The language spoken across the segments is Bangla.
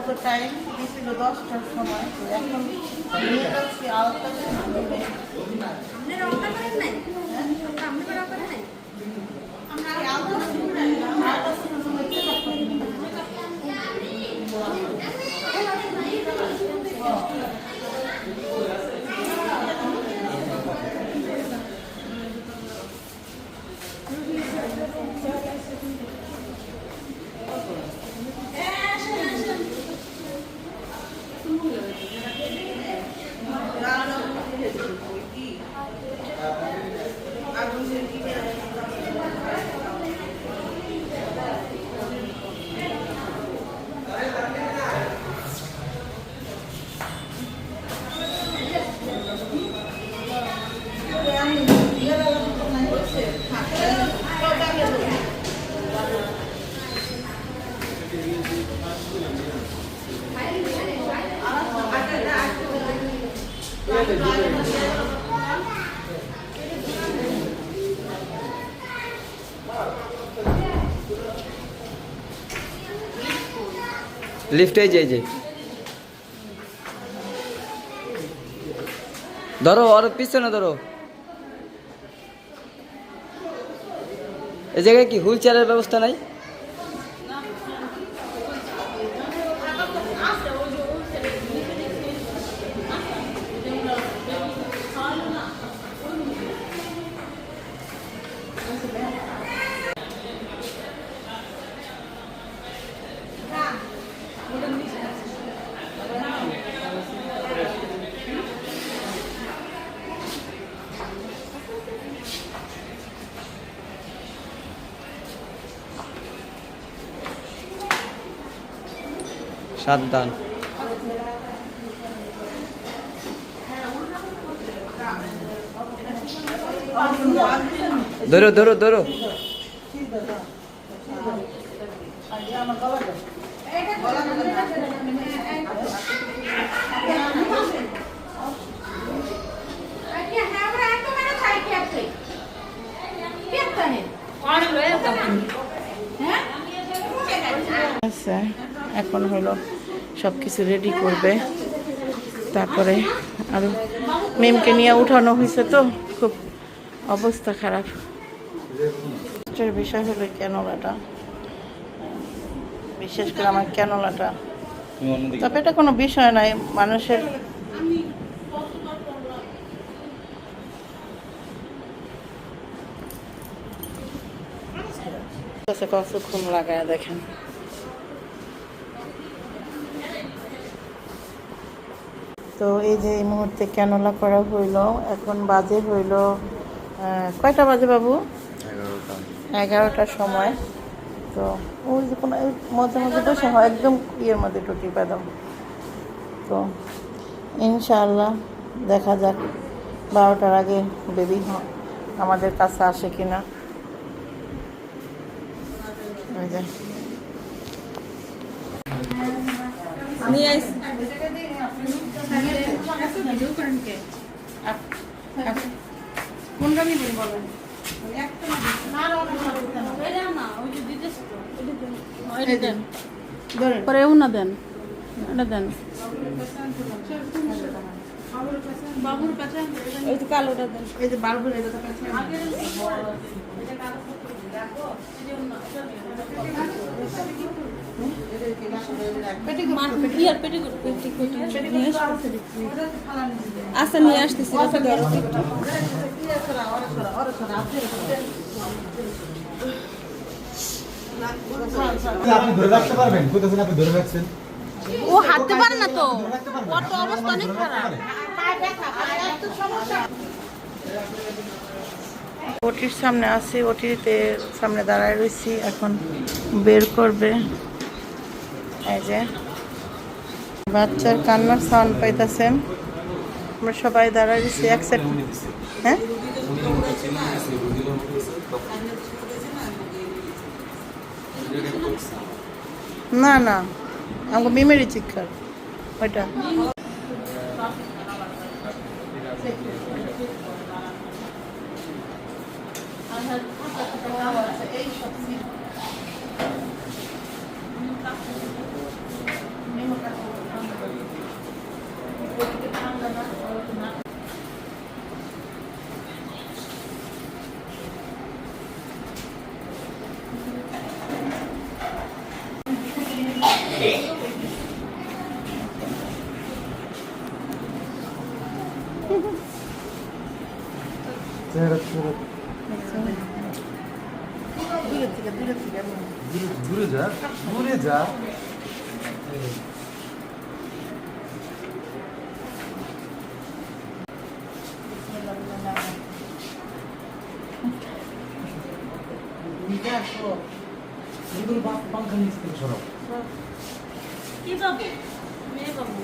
মতো টাইম দিয়েছিল দশটার সময় তো এখন নিয়ে যাচ্ছি আওয়াজটা নেমে লিফটে যাই যে। ধরো ওর পিছনে ধরো। এই জায়গায় কি হুইল চেয়ারের ব্যবস্থা নাই? সাবধান। ধরো ধরো ধরো। আচ্ছা এখন হলো সব কিছু রেডি করবে। তারপরে আরও মেমকে নিয়ে উঠানো হয়েছে তো, খুব অবস্থা খারাপ। বিষয় হলো ক্যানোলাটা বিশেষ করে আমার ক্যানোলাটা তবে এটা কোনো বিষয় নাই মানুষের কতক্ষণ লাগায় দেখেন। তো এই যে এই মুহূর্তে ক্যানোলা করা হইল এখন বাজে হইল কয়টা বাজে বাবু? এগারোটার সময়। তো ওই যে কোনো মধ্যে মধ্যে বসে হয় একদম ইয়ের মধ্যে টুটি পেদাম তো ইনশাআল্লাহ দেখা যাক বারোটার আগে বেবি আমাদের কাছে আসে কিনা। ওই যে। নিয়ে আইস কোনটা নিবেন বলেন ধরেন পরে না দেন এটা দেন বাবুর কাছে ওই তো কালোটা দেন এই যে বাল্বের এটা তো কাছে ইয়ার পেটে আচ্ছা নিয়ে আসতেছি আপনি ধরে রাখতে পারবেন। কোথায় আপনি ধরে রাখছেন। ও হাঁটতে পারে না তো। ওর তো অবস্থা অনেক খারাপ। ওটির সামনে আছি ওটিতে সামনে দাঁড়ায় রয়েছি এখন বের করবে। এই যে বাচ্চার কান্নার সাউন্ড পাইতেছেন আমরা সবাই রয়েছি এক হ্যাঁ না না আমাকে মিমেরি চিৎকার ওইটা এই সব 그렇지 무르자. 무릎 무릎 무릎 무릎 পাঙ্খা নিচ থেকে সরাও কি বাবু মেয়ে বাবু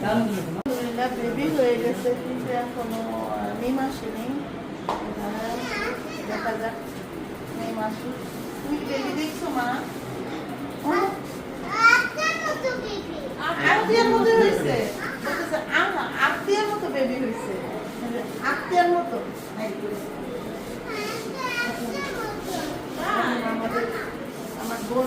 আলহামদুলিল্লাহ বেবি হয়ে গেছে কিন্তু এখনও মিম আসেনি হ্যাঁ, দেখা যাক মিম আসুক তুমি বেবি দেখছ মা আত্মীয়ার মতো হয়েছে বলতেছে আ- আত্মীয়ার মতো বেবি হয়েছে আত্মীয়ার মতো আমাদের আমার বোন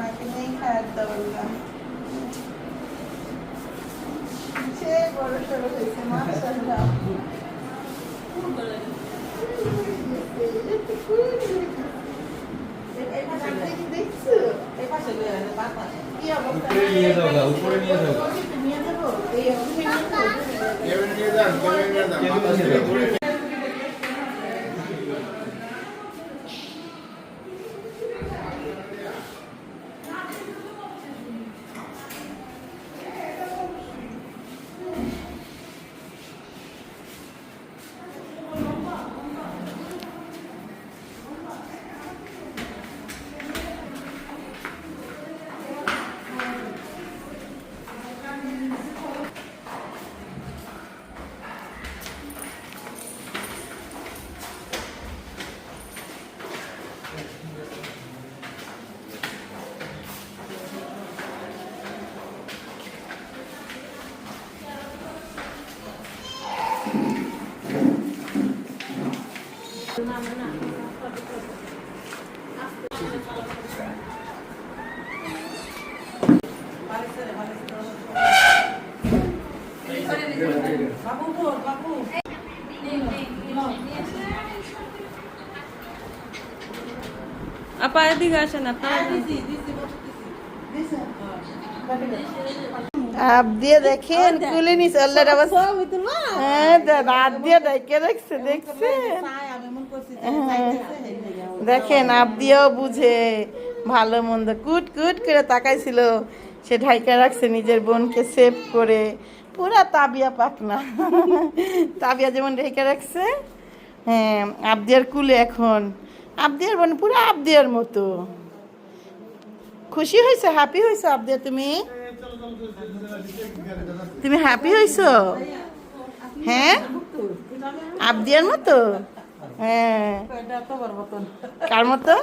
মাকে নেই খাওয়াতে বললাম সে বড় সড়ো হয়েছে মাশাআল্লাহ উপরে নিয়ে গা, উপরে নিয়ে যাও আপা এদিকে আসেন আপনারা আপ দিয়ে দেখেন কুলে নিছে আল্লাহর আবার হ্যাঁ দা- রাত দিয়ে ডাইকে রাখছে দেখছেন হ্যাঁ। দেখেন আপ দিয়েও বুঝে ভালো মন্দ। কুট কুট করে তাকাইছিল। সে ঢাইকা রাখছে নিজের বোনকে সেভ করে। পুরা তাবিয়া পাকনা। তাবিয়া যেমন ঢেকে রাখছে হ্যাঁ আবদিয়ার কুলে এখন। আবদিয়ার বোন পুরো আবদিয়ার মতো। খুশি হয়েছে? হ্যাপি হয়েছে আবদিয়া তুমি? তুমি হ্যাপি হয়েছো? হ্যাঁ? আবদিয়ার মতো? হ্যাঁ কার মতো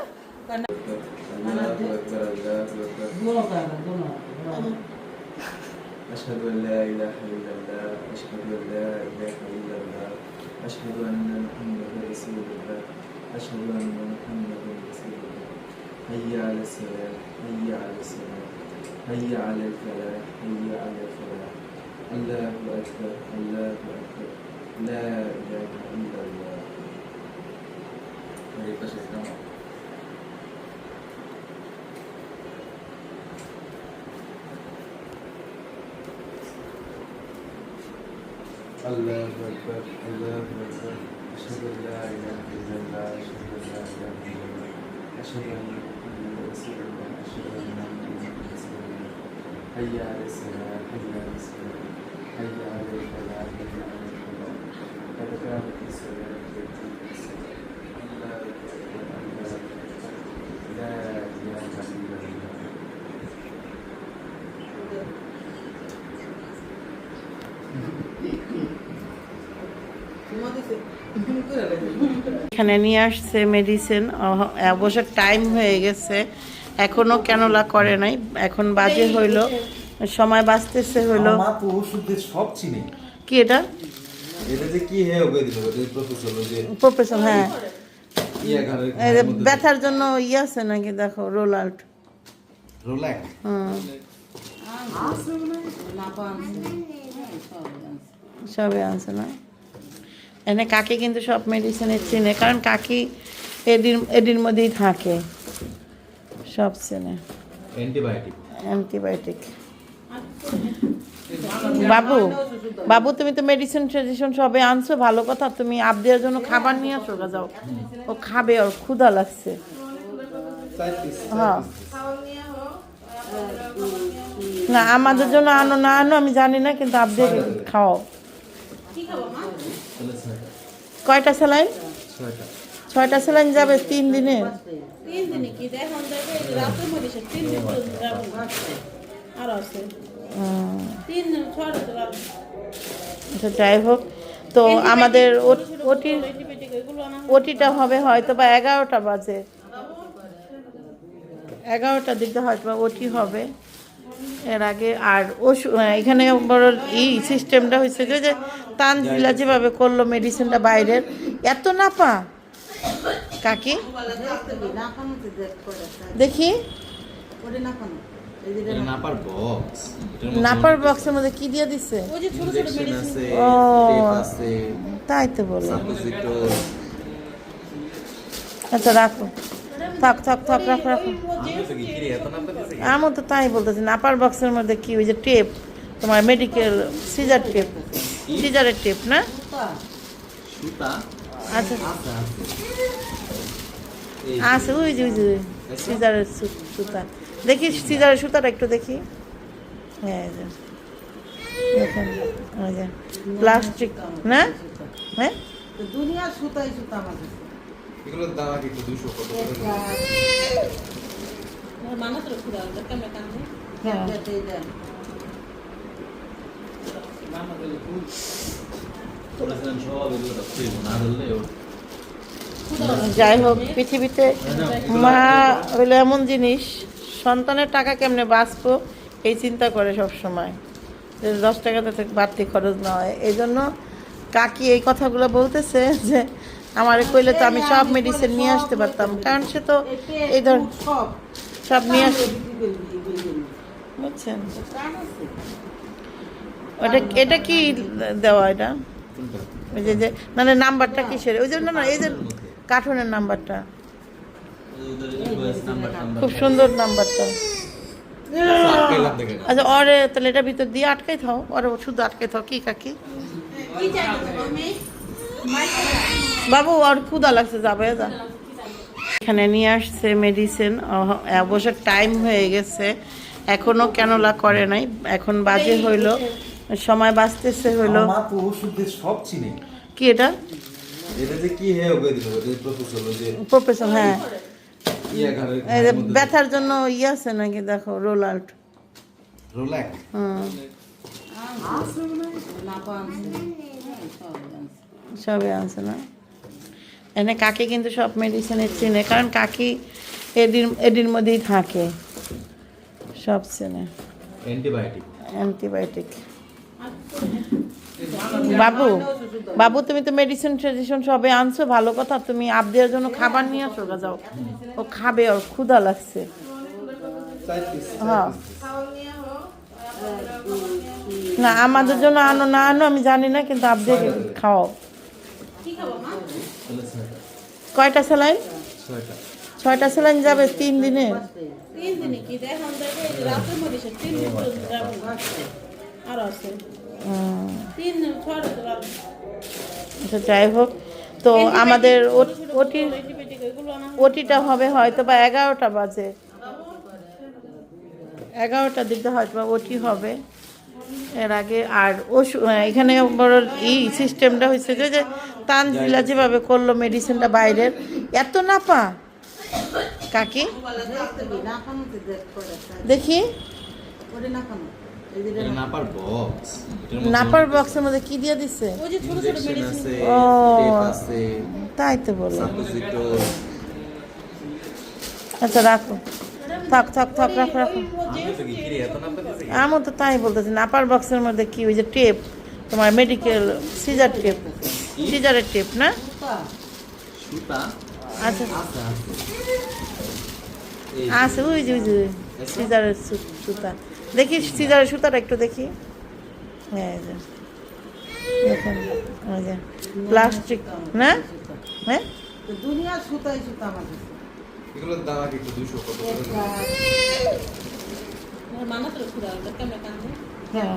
أشهد أن لا إله إلا الله أشهد أن لا إله إلا الله أشهد أن محمدا رسول الله أشهد أن محمدا رسول الله هيا على السلام هيا على السلام هيا على الفلاح هيا على الفلاح الله أكبر الله أكبر لا إله إلا الله Hindi pa siya ito. Allahu Akbar, Allahu Akbar. Asyadu la ilaha illallah, asyadu la ilaha illallah. Asyadu la ilaha illallah, asyadu la ilaha illallah. Hayya ala salat, hayya ala salat. Hayya ala salat, hayya ala salat. Kata kata kisah. এখানে নিয়ে আসছে মেডিসিন অবশ্য টাইম হয়ে গেছে। এখনও ক্যানোলা করে নাই। এখন বাজে হইল। সময় বাঁচতেছে হইল। সব চিনে। কি এটা? এটা যে কি হে ওকে দিল প্রফেসর যে প্রফেশন হ্যাঁ। ব্যথার জন্য ইয়ে আছে নাকি? দেখো রোল আউট হুম। সবে আছে না? এনে কাকি কিন্তু সব মেডিসিনের চিনে কারণ কাকি এডির এডির মধ্যেই থাকে সব চেনে। অ্যান্টিবায়োটিক অ্যান্টিবায়োটিক বাবু বাবু তুমি তো মেডিসিন ট্রেডিশন সবে আনছো ভালো কথা তুমি আপ দেওয়ার জন্য খাবার নিয়ে আসো যাও। ও খাবে ওর ক্ষুধা লাগছে। হ্যাঁ। না আমাদের জন্য আনো না আনো আমি জানি না কিন্তু আপ আবদিয়া খাও কয়টা স্যালাইন ছয়টা। ছয়টা স্যালাইন যাবে তিন দিনে? তিন দিনে কি? দেখুন দেখে রাতে মরিছে তিন দিন পর্যন্ত যাব আর আছে। উম, তিন দিন ছড়া তো আর আচ্ছা যাই হোক তো আমাদের ওটিটা হবে হয়তো বা এগারোটা বাজে। এগারোটার দিকে হয়তো বা ওটি হবে। এর আগে আর ওষুধ এখানে বড় ই সিস্টেমটা হয়েছে যে যে তানজিলা যেভাবে করল মেডিসিনটা বাইরের এত নাপা। কাকি? দেখি। নাপার বক্সের মধ্যে কি দিয়ে দিছে? ও। তাই তো বলো আচ্ছা রাখো। থাক থাক থাক রাখো রাখো। আমি তো তাই বলতেছি নাপার বক্সের মধ্যে কি ওই যে টেপ তোমার মেডিকেল সিজার টেপ সিজারের টেপ না সুতা আচ্ছা আছে ওই যে ওই যে সিজারের সুতা দেখি সিজারের সুতাটা একটু দেখি হ্যাঁ। দেখেন ওই যে প্লাস্টিক না হ্যাঁ দুনিয়ার সুতাই সুতা আমাদের এগুলোর দাম আগে একটু 200 কত মানুষ কান্দে হ্যাঁ বলেছিলাম সব এগুলো রাখতে না ধরলে যাই হোক পৃথিবীতে মা হইল এমন জিনিস, সন্তানের টাকা কেমনে বাঁচবো এই চিন্তা করে সব সময় যে দশ টাকা যাতে বাড়তি খরচ না হয়। এই জন্য কাকি এই কথাগুলো বলতেছে যে, আমার কইলে তো আমি সব মেডিসিন নিয়ে আসতে পারতাম। কারণ সে তো এই ধর সব নিয়ে আস বুঝছেন? ওটা এটা কি দেওয়া এটা? ওই যে যে মানে নাম্বারটা কিসের? ওই জন্য না এই যে কার্টুনের নাম্বারটা। খুব সুন্দর নাম্বারটা। আচ্ছা ওরে তাহলে এটা ভিতর দিয়ে আটকাই থাও। ওরে শুধু আটকাই থাও কি কাকি? বাবু আর ক্ষুদা লাগছে যাবে যা। এখানে নিয়ে আসছে মেডিসিন অবশ্য টাইম হয়ে গেছে। এখনও ক্যানোলা করে নাই। এখন বাজে হইল সময় বাঁচতেছে হইল মা তো সব চিনে। কি এটা? এটা যে কি হে ওকে দিল ওটা প্রফেসর ওই যে প্রফেশন হ্যাঁ। ইয়া ঘরে ব্যথার জন্য ইয়ে আছে নাকি? দেখো রোল আউট হুম। সবে আছে না। এনে কাকি কিন্তু সব মেডিসিনের চিনে কারণ কাকি এডির এডির মধ্যেই থাকে। সব চেনে। অ্যান্টিবায়োটিক অ্যান্টিবায়োটিক বাবু বাবু, তুমি তো মেডিসিন ট্রেডিশন সবে আনছো, ভালো কথা। তুমি আবদিয়ার জন্য খাবার নিয়ে আসো যাও। ও খাবে, ওর ক্ষুধা লাগছে। হ্যাঁ। না, আমাদের জন্য আনো, না আনো, আমি জানি না, কিন্তু আবদিয়া খাও কি কয়টা স্যালাইন ছয়টা স্যালাইন যাবে তিন দিনে? তিন দিনে কি? দেখে রাতে মরিছে তিন দিন আর আছে। তো আচ্ছা যাই হোক তো আমাদের ওটি ওটিটা হবে হয়তো বা এগারোটা বাজে। এগারোটার দিকে হয়তো বা ওটি হবে এর আগে। আর ওষুধ এখানে বড় ই সিস্টেমটা হয়েছে যে যে তানজিলা যেভাবে করল মেডিসিনটা বাইরের এত নাপা। কাকি? দেখি এই নাপার বক্স নাপার বক্সের মধ্যে কি দিয়ে দিছে? ওই যে ছোট ছোট মেডিসিন ও। আছে তাই তো বললাম। আচ্ছা রাখো। থাক থাক থাক রাখো রাখো। তো তাই বলতেছি নাপার বক্সের মধ্যে কি ওই যে টেপ তোমার মেডিকেল সিজার টেপ সিজারের টেপ না? সুতা। আচ্ছা। আছে ওই যে ওই যে সিজারের সুতা। দেখি সিজারের সুতাটা একটু দেখি। হ্যাঁ দেখেন প্লাস্টিক না? হ্যাঁ? দুনিয়ার সুতাই সুতা আমার এগুলোর দাম আগে একটু 200 কত করে? তো খুঁড়া কেমন কান্দে হ্যাঁ।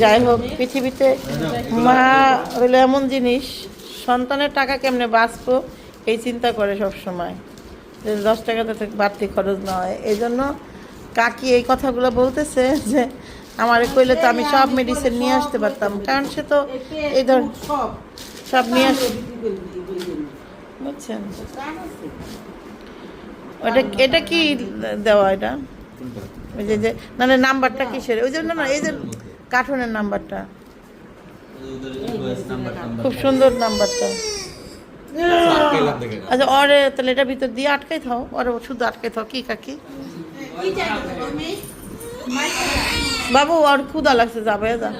যাই হোক পৃথিবীতে মা হইল এমন জিনিস সন্তানের টাকা কেমনে বাঁচবো? এই চিন্তা করে সব সময় যে দশ টাকা যাতে বাড়তি খরচ না হয়। এই জন্য কাকি এই কথাগুলো বলতেছে যে, আমার কইলে তো আমি সব মেডিসিন নিয়ে আসতে পারতাম। কারণ সে তো এই ধর সব নিয়ে আস। বুঝছেন? ওটা এটা কি দেওয়া এটা? ওই যে না নাম্বারটা কিসের? ওই জন্য না, এই যে কার্টুনের নাম্বারটা। খুব সুন্দর নাম্বারটা। আচ্ছা অরে তাহলে এটা ভিতর দিয়ে আটকাই থাও। অরে শুধু আটকাই থাও কি কাকি? কি বাবু আর ক্ষুদা লাগছে যাবে যা।